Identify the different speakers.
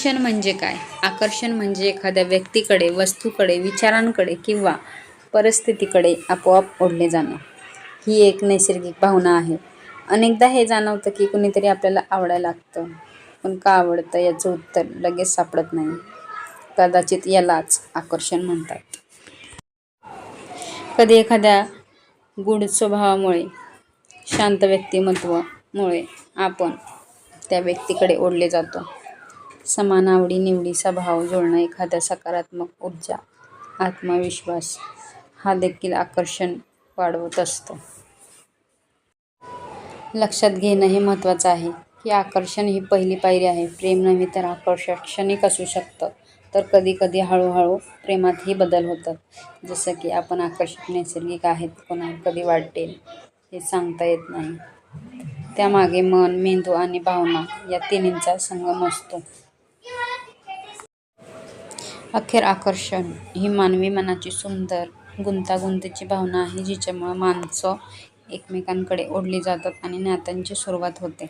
Speaker 1: आकर्षण म्हणजे काय? आकर्षण म्हणजे एखाद्या व्यक्तीकडे वस्तूकडे विचारांकडे किंवा परिस्थितीकडे आपोआप ओढले जाणं. ही एक नैसर्गिक भावना आहे. अनेकदा हे जाणवतं की कुणीतरी आपल्याला आवडायला लागतं. पण का आवडतं याचं उत्तर लगेच सापडत नाही. कदाचित यालाच आकर्षण म्हणतात. कधी एखाद्या गूढ स्वभावामुळे शांत व्यक्तिमत्वामुळे आपण त्या व्यक्तीकडे ओढले जातो. समान आवडी निवडीचा भाव जुळणं एखाद्या सकारात्मक ऊर्जा आत्मविश्वास हा देखील आकर्षण वाढवत असतो. लक्षात घेणं हे महत्त्वाचं आहे की आकर्षण ही पहिली पायरी आहे. प्रेम नव्हे तर आकर्षण क्षणिक असू शकतं तर कधीकधी हळूहळू प्रेमातही बदल होतात. जसं की आपण आकर्षक नैसर्गिक आहेत कोणाला कधी वाटेल हे सांगता येत नाही. त्यामागे मन मेंदू आणि भावना या तिन्हींचा संगम असतो. अखेर आकर्षण. ही मानवी मनाची सुंदर गुंतागुंतीची भावना आहे जिच्यामुळं माणसं एकमेकांकडे ओढली जातात आणि नात्यांची सुरुवात होते.